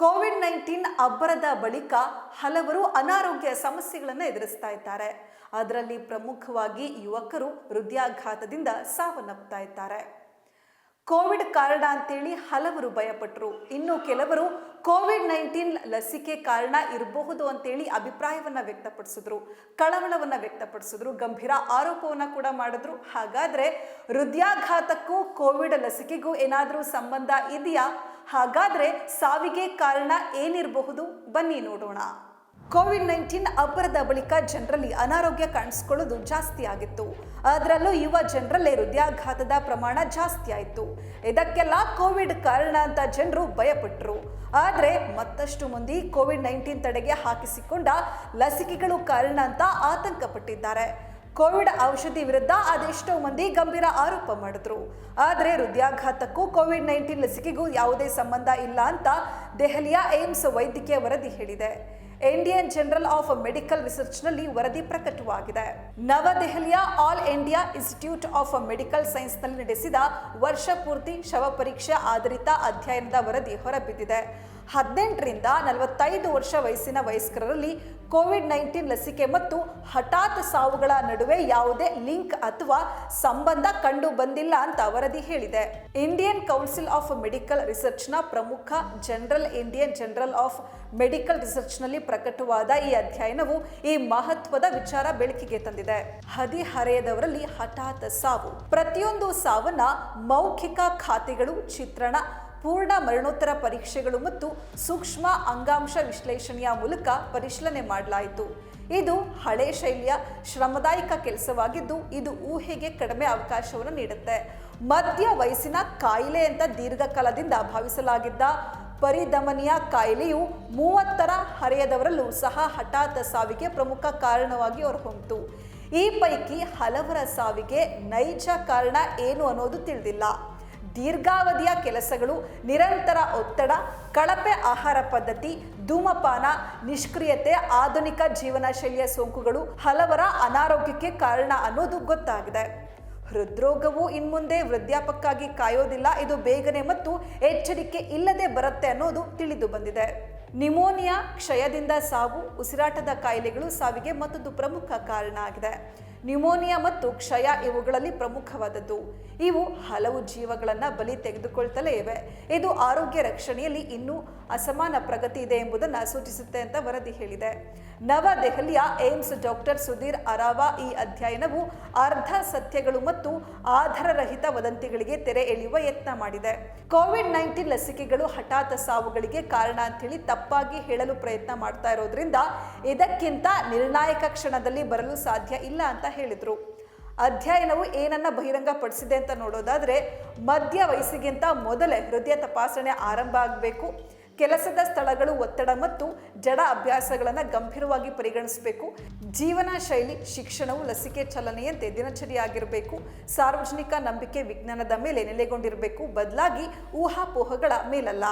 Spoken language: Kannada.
ಕೋವಿಡ್ ನೈನ್ಟೀನ್ ಅಬ್ಬರದ ಬಳಿಕ ಹಲವರು ಅನಾರೋಗ್ಯ ಸಮಸ್ಯೆಗಳನ್ನು ಎದುರಿಸ್ತಾ ಇದ್ದಾರೆ. ಅದರಲ್ಲಿ ಪ್ರಮುಖವಾಗಿ ಯುವಕರು ಹೃದಯಾಘಾತದಿಂದ ಸಾವನ್ನಪ್ತಾ ಇದ್ದಾರೆ. ಕೋವಿಡ್ ಕಾರಣ ಅಂತೇಳಿ ಹಲವರು ಭಯಪಟ್ಟರು ಇನ್ನು ಕೆಲವರು ಕೋವಿಡ್ ನೈನ್ಟೀನ್ ಲಸಿಕೆ ಕಾರಣ ಇರಬಹುದು ಅಂತೇಳಿ ಅಭಿಪ್ರಾಯವನ್ನು ವ್ಯಕ್ತಪಡಿಸಿದ್ರು. ಕಳವಳವನ್ನು ವ್ಯಕ್ತಪಡಿಸಿದ್ರು. ಗಂಭೀರ ಆರೋಪವನ್ನು ಕೂಡ ಮಾಡಿದ್ರು. ಹಾಗಾದರೆ ಹೃದಯಾಘಾತಕ್ಕೂ ಕೋವಿಡ್ ಲಸಿಕೆಗೂ ಏನಾದರೂ ಸಂಬಂಧ ಇದೆಯಾ? ಹಾಗಾದ್ರೆ ಸಾವಿಗೆ ಕಾರಣ ಏನಿರಬಹುದು? ಬನ್ನಿ ನೋಡೋಣ. ಕೋವಿಡ್ ನೈನ್ಟೀನ್ ಅಬ್ಬರದ ಬಳಿಕ ಜನರಲ್ಲಿ ಅನಾರೋಗ್ಯ ಕಾಣಿಸ್ಕೊಳ್ಳೋದು ಜಾಸ್ತಿ ಆಗಿತ್ತು. ಅದರಲ್ಲೂ ಯುವ ಜನರಲ್ಲೇ ಹೃದಯಾಘಾತದ ಪ್ರಮಾಣ ಜಾಸ್ತಿ ಆಯಿತು. ಇದಕ್ಕೆಲ್ಲ ಕೋವಿಡ್ ಕಾರಣ ಅಂತ ಜನರು ಭಯಪಟ್ಟರು ಆದರೆ ಮತ್ತಷ್ಟು ಮಂದಿ ಕೋವಿಡ್ ನೈನ್ಟೀನ್ ತಡೆಗೆ ಹಾಕಿಸಿಕೊಂಡ ಲಸಿಕೆಗಳು ಕಾರಣ ಅಂತ ಆತಂಕ ಪಟ್ಟಿದ್ದಾರೆ ಕೋವಿಡ್ ಔಷಧಿ ವಿರುದ್ಧ ಅದೆಷ್ಟೋ ಮಂದಿ ಗಂಭೀರ ಆರೋಪ ಮಾಡಿದ್ರು. ಆದರೆ ಹೃದಯಾಘಾತಕ್ಕೂ ಕೋವಿಡ್ ನೈನ್ಟೀನ್ ಲಸಿಕೆಗೂ ಯಾವುದೇ ಸಂಬಂಧ ಇಲ್ಲ ಅಂತ ದೆಹಲಿಯ ಏಮ್ಸ್ ವೈದ್ಯಕೀಯ ವರದಿ ಹೇಳಿದೆ. ಇಂಡಿಯನ್ ಜನರಲ್ ಆಫ್ ಮೆಡಿಕಲ್ ರಿಸರ್ಚ್ನಲ್ಲಿ ವರದಿ ಪ್ರಕಟವಾಗಿದೆ. ನವದೆಹಲಿಯ all India institute of medical ಸೈನ್ಸ್ನಲ್ಲಿ ನಡೆಸಿದ ವರ್ಷ ಪೂರ್ತಿ ಶವ ಪರೀಕ್ಷೆ ಆಧಾರಿತ ಅಧ್ಯಯನದ ವರದಿ ಹೊರಬಿದ್ದಿದೆ. ಹದಿನೆಂಟರಿಂದ ನಲವತ್ತೈದು ವರ್ಷ ವಯಸ್ಸಿನ ವಯಸ್ಕರಲ್ಲಿ ಕೋವಿಡ್ ನೈನ್ಟೀನ್ ಲಸಿಕೆ ಮತ್ತು ಹಠಾತ್ ಸಾವುಗಳ ನಡುವೆ ಯಾವುದೇ ಲಿಂಕ್ ಅಥವಾ ಸಂಬಂಧ ಕಂಡು ಬಂದಿಲ್ಲ ಅಂತ ವರದಿ ಹೇಳಿದೆ. ಇಂಡಿಯನ್ ಕೌನ್ಸಿಲ್ ಆಫ್ ಮೆಡಿಕಲ್ ರಿಸರ್ಚ್ನ ಪ್ರಮುಖ journal, Indian journal of medical ರಿಸರ್ಚ್ನಲ್ಲಿ ಪ್ರಕಟವಾದ ಈ ಅಧ್ಯಯನವು ಈ ಮಹತ್ವದ ವಿಚಾರ ಬೆಳಕಿಗೆ ತಂದಿದೆ. ಹದಿಹರೆಯದವರಲ್ಲಿ ಹಠಾತ್ ಸಾವು. ಪ್ರತಿಯೊಂದು ಸಾವನ್ನ ಮೌಖಿಕ ಖಾತೆಗಳು, ಚಿತ್ರಣ ಪೂರ್ಣ ಮರಣೋತ್ತರ ಪರೀಕ್ಷೆಗಳು ಮತ್ತು ಸೂಕ್ಷ್ಮ ಅಂಗಾಂಶ ವಿಶ್ಲೇಷಣೆಯ ಮೂಲಕ ಪರಿಶೀಲನೆ ಮಾಡಲಾಯಿತು. ಇದು ಹಳೆ ಶೈಲಿಯ ಶ್ರಮದಾಯಕ ಕೆಲಸವಾಗಿದ್ದು, ಇದು ಊಹೆಗೆ ಕಡಿಮೆ ಅವಕಾಶವನ್ನು ನೀಡುತ್ತೆ. ಮಧ್ಯ ವಯಸ್ಸಿನ ಕಾಯಿಲೆ ಅಂತ ದೀರ್ಘಕಾಲದಿಂದ ಭಾವಿಸಲಾಗಿದ್ದ ಪರಿಧಮನಿಯ ಕಾಯಿಲೆಯು ಮೂವತ್ತರ ಹರೆಯದವರಲ್ಲೂ ಸಹ ಹಠಾತ್ ಸಾವಿಗೆ ಪ್ರಮುಖ ಕಾರಣವಾಗಿ ಹೊರಹೊಮ್ಮಿತು. ಈ ಪೈಕಿ ಹಲವರ ಸಾವಿಗೆ ನೈಜ ಕಾರಣ ಏನು ಅನ್ನೋದು ತಿಳಿದಿಲ್ಲ. ದೀರ್ಘಾವಧಿಯ ಕೆಲಸಗಳು, ನಿರಂತರ ಒತ್ತಡ, ಕಳಪೆ ಆಹಾರ ಪದ್ಧತಿ, ಧೂಮಪಾನ, ನಿಷ್ಕ್ರಿಯತೆ, ಆಧುನಿಕ ಜೀವನ ಶೈಲಿಯ ಸೋಂಕುಗಳು ಹಲವರ ಅನಾರೋಗ್ಯಕ್ಕೆ ಕಾರಣ ಅನ್ನೋದು ಗೊತ್ತಾಗಿದೆ. ಹೃದ್ರೋಗವು ಇನ್ಮುಂದೆ ವೃದ್ಧಾಪಕ್ಕಾಗಿ ಕಾಯೋದಿಲ್ಲ, ಇದು ಬೇಗನೆ ಮತ್ತು ಎಚ್ಚರಿಕೆ ಇಲ್ಲದೆ ಬರುತ್ತೆ ಅನ್ನೋದು ತಿಳಿದು ಬಂದಿದೆ. ನಿಮೋನಿಯಾ ಕ್ಷಯದಿಂದ ಸಾವು, ಉಸಿರಾಟದ ಕಾಯಿಲೆಗಳು ಸಾವಿಗೆ ಮತ್ತೊಂದು ಪ್ರಮುಖ ಕಾರಣ ಆಗಿದೆ. ನ್ಯೂಮೋನಿಯಾ ಮತ್ತು ಕ್ಷಯ ಇವುಗಳಲ್ಲಿ ಪ್ರಮುಖವಾದದ್ದು. ಇವು ಹಲವು ಜೀವಗಳನ್ನು ಬಲಿ ತೆಗೆದುಕೊಳ್ತಲೇ ಇವೆ. ಇದು ಆರೋಗ್ಯ ರಕ್ಷಣೆಯಲ್ಲಿ ಇನ್ನೂ ಅಸಮಾನ ಪ್ರಗತಿ ಇದೆ ಎಂಬುದನ್ನು ಸೂಚಿಸುತ್ತೆ ಅಂತ ವರದಿ ಹೇಳಿದೆ. ನವದೆಹಲಿಯ ಏಮ್ಸ್ ಡಾಕ್ಟರ್ ಸುಧೀರ್ ಅರಾವಾ ಈ ಅಧ್ಯಯನವು ಅರ್ಧ ಸತ್ಯಗಳು ಮತ್ತು ಆಧಾರರಹಿತ ವದಂತಿಗಳಿಗೆ ತೆರೆ ಎಳೆಯುವ ಯತ್ನ ಮಾಡಿದೆ. ಕೋವಿಡ್ ನೈನ್ಟೀನ್ ಲಸಿಕೆಗಳು ಹಠಾತ್ ಸಾವುಗಳಿಗೆ ಕಾರಣ ಅಂತೇಳಿ ತಪ್ಪಾಗಿ ಹೇಳಲು ಪ್ರಯತ್ನ ಮಾಡ್ತಾ ಇರೋದ್ರಿಂದ ಇದಕ್ಕಿಂತ ನಿರ್ಣಾಯಕ ಕ್ಷಣದಲ್ಲಿ ಬರಲು ಸಾಧ್ಯ ಇಲ್ಲ ಅಂತ ಹೇಳಿದ್ರು. ಅಧ್ಯಯನವು ಏನನ್ನ ಬಹಿರಂಗಪಡಿಸಿದೆ ಅಂತ ನೋಡೋದಾದ್ರೆ, ಮಧ್ಯ ವಯಸ್ಸಿಗಿಂತ ಮೊದಲೇ ಹೃದಯ ತಪಾಸಣೆ ಆರಂಭ ಆಗಬೇಕು. ಕೆಲಸದ ಸ್ಥಳಗಳು ಒತ್ತಡ ಮತ್ತು ಜಡ ಅಭ್ಯಾಸಗಳನ್ನು ಗಂಭೀರವಾಗಿ ಪರಿಗಣಿಸಬೇಕು. ಜೀವನ ಶೈಲಿ, ಶಿಕ್ಷಣವು ಲಸಿಕೆ ಚಲನೆಯಂತೆ ದಿನಚರಿಯಾಗಿರಬೇಕು. ಸಾರ್ವಜನಿಕ ನಂಬಿಕೆ ವಿಜ್ಞಾನದ ಮೇಲೆ ನೆಲೆಗೊಂಡಿರಬೇಕು. ಬದಲಾಗಿ ಊಹಾಪೋಹಗಳ ಮೇಲಲ್ಲ.